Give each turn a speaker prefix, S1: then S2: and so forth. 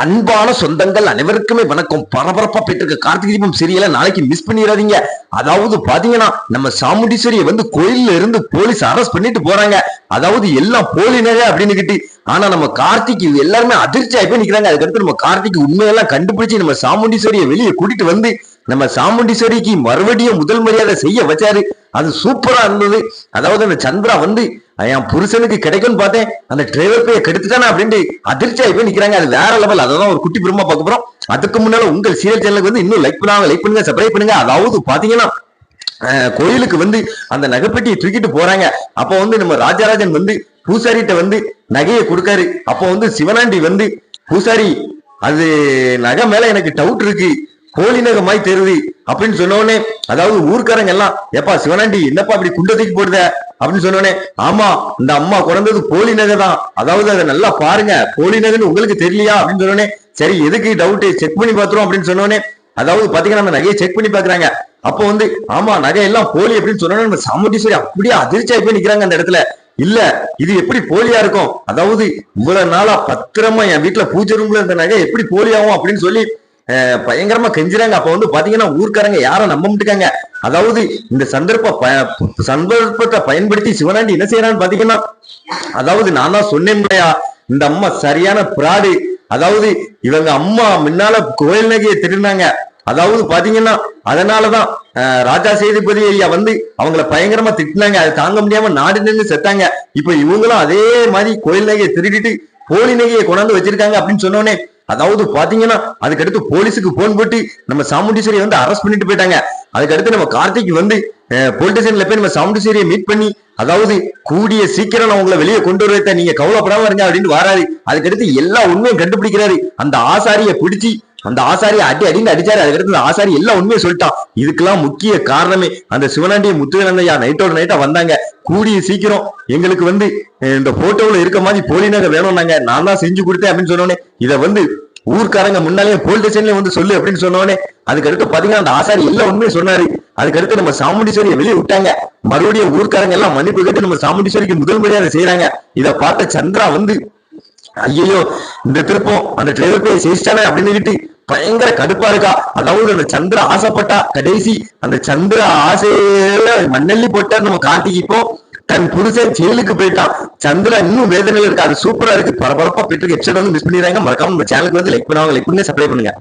S1: அன்பான சொந்தங்கள் அனைவருக்குமே வணக்கம். பரபரப்பா பெற்றிருக்க கார்த்திகை தீபம் சீரியலை நாளைக்கு மிஸ் பண்ணிடாதீங்க. அதாவது பாத்தீங்கன்னா நம்ம சாமுண்டீஸ்வரியை வந்து கோயில்ல இருந்து போலீஸ் அரெஸ்ட் பண்ணிட்டு போறாங்க. அதாவது எல்லாம் போலினரே அப்படின்னு கிட்டி ஆனா நம்ம கார்த்திக் இது எல்லாருமே அதிர்ச்சி ஆகி போய் நிக்கிறாங்க. அதுக்கடுத்து நம்ம கார்த்திக் உண்மையெல்லாம் கண்டுபிடிச்சு நம்ம சாமுண்டீஸ்வரியை வெளியே கூட்டிட்டு வந்து நம்ம சாமுண்டீஸ்வரிக்கு மறுபடியும் முதல் மரியாதை செய்ய வச்சாரு. அது சூப்பரா இருந்தது. அதாவது அந்த சந்திரா வந்து என் புருஷனுக்கு கிடைக்கும்னு பார்த்தேன். அந்த டிரைவர் போய் கெடுத்துட்டானா அப்படின்ட்டு அதிர்ச்சி ஆகி போய் நிற்கிறாங்க அது வேற லெவல் அதான் ஒரு குட்டி பிரம்மா பார்க்க போறோம். அதுக்கு முன்னால உங்கள் சீரியல் சேனலுக்கு வந்து இன்னும் லைக் பண்ணாங்க லைக் பண்ணுங்க சப்ஸ்கிரைப் பண்ணுங்க. அதாவது பாத்தீங்கன்னா கோயிலுக்கு வந்து அந்த நகைப்பெட்டியை தூக்கிட்டு போறாங்க. அப்போ வந்து நம்ம ராஜராஜன் வந்து பூசாரிட்ட வந்து நகையை கொடுக்காரு. அப்போ வந்து சிவனாண்டி வந்து பூசாரி அது நகை மேல எனக்கு டவுட் இருக்கு. கோழி நகமாய் தெருது தெரியுது. அப்படின்னு சொன்னோடனே அதாவது ஊர்க்காரங்க எல்லாம் ஏப்பா சிவனாண்டி என்னப்பா அப்படி குண்டை தூக்கி போடுத அப்படின்னு சொன்னோடனே ஆமா இந்த அம்மா குறந்தது போலி நகை தான். அதாவது அதை நல்லா பாருங்க போலி நகைன்னு உங்களுக்கு தெரியலையா அப்படின்னு சொன்னோடனே சரி எதுக்கு டவுட் செக் பண்ணி பாத்துரும் அப்படின்னு சொன்னோடனே அதாவது பாத்தீங்கன்னா அந்த நகையை செக் பண்ணி பாக்குறாங்க அப்போ வந்து ஆமா நகை எல்லாம் போலி அப்படின்னு சொன்னோடனே நம்ம சாமுண்டீஸ்வரி அப்படியே அதிர்ச்சி ஆகி போய் நிக்கிறாங்க அந்த இடத்துல. இல்ல இது எப்படி போலியா இருக்கும்? அதாவது இவ்வளவு நாளா பத்திரமா என் வீட்டுல பூஜை ரூம்ல இருந்த நகை எப்படி போலியாகும் அப்படின்னு சொல்லி பயங்கரமா கெஞ்சுறாங்க. அப்ப வந்து பாத்தீங்கன்னா ஊர்க்காரங்க யாரும் நம்ப மாட்டுக்காங்க அதாவது இந்த சந்தர்ப்ப ப- சந்தர்ப்பத்தை பயன்படுத்தி சிவனாண்டி என்ன செய்யறான்னு பாத்தீங்கன்னா அதாவது நான் தான் சொன்னேன் இல்லையா இந்த அம்மா சரியான பிராடு. அதாவது இவங்க அம்மா முன்னால கோயில் நகையை திருடினாங்க. அதாவது பாத்தீங்கன்னா அதனாலதான் ராஜா சேதுபதி ஐயா வந்து அவங்கள பயங்கரமா திட்டினாங்க. அதை தாங்க முடியாம நாடு நின்று செத்தாங்க. இப்ப இவங்களும் அதே மாதிரி கோயில் நகையை திருடிட்டு போலி நகையை கொண்டாந்து வச்சிருக்காங்க அப்படின்னு சொன்னோடனே அதாவது பாத்தீங்கன்னா அதுக்கடுத்து போலீஸுக்கு போன் போட்டு நம்ம சாமுண்டீஸ்வரியை வந்து அரெஸ்ட் பண்ணிட்டு போயிட்டாங்க. அதுக்கடுத்து நம்ம கார்த்திக் வந்து பொலிட்டிஷியன்ல போய் நம்ம சாமுண்டீஸ்வரியை மீட் பண்ணி அதாவது கூடிய சீக்கிரம் நான் உங்களை வெளியே கொண்டு வரத்த நீங்க கவலைப்படாம இருங்க அப்படின்னு வராரு. அதுக்கடுத்து எல்லா உண்மையும் கண்டுபிடிக்கிறாரு. அந்த ஆசாரியை பிடிச்சி அந்த ஆசாரியை அடி அடின்னு அடிச்சாரு. அதுக்கடுத்து அந்த ஆசாரி எல்லா உண்மையும் சொல்லிட்டான் இதுக்கெல்லாம் முக்கிய காரணமே அந்த சிவனாண்டிய முத்துவேலந்தையா நைட்டோட நைட்டா வந்தாங்க. கூடிய சீக்கிரம் எங்களுக்கு வந்து இந்த போட்டோல இருக்க மாதிரி போலி நகை வேணும் நாங்க நான் தான் செஞ்சு கொடுத்தேன் அப்படின்னு சொன்னோன்னே இதை வந்து ஊர்க்காரங்க முன்னாலே போலீஸ் ஸ்டேஷன்ல வந்து சொல்லு அப்படின்னு சொன்னோடனே அதுக்கடுத்து பாத்தீங்கன்னா அந்த ஆசாரி எல்லா உண்மையை சொன்னாரு. அதுக்கடுத்து நம்ம சாமுண்டீஸ்வரியை வெளியே விட்டாங்க. மறுபடியும் ஊர்க்காரங்க எல்லாம் மன்னிப்பு கேட்டு நம்ம சாமுண்டீஸ்வரிக்கு முதல் முறையாக செய்யறாங்க இதை பார்த்த சந்திரா வந்து ஐயோ இந்த திருப்பம் அந்த டிரைவர் போய் ஜெயிச்சிட்டானே அப்படின்னு பயங்கர கடுப்பா இருக்கா. அதாவது அந்த சந்திரா ஆசைப்பட்டா கடைசி அந்த சந்திரா ஆசையில மண்ணள்ளி போட்டா நம்ம காட்டிக்கிப்போம் தன் புருஷன் ஜெயிலுக்கு போயிட்டான். சந்திரா இன்னும் வேதனையில் இருக்கு அது சூப்பரா இருக்கு. பரபரப்பா போயிட்டு எபிசோட் வந்து மிஸ் பண்ணிடுறாங்க. மறக்காம நம்ம சேனலுக்கு வந்து லைக் பண்ணுவாங்க. லைக் பண்ணுங்க சப்ளை பண்ணுங்க.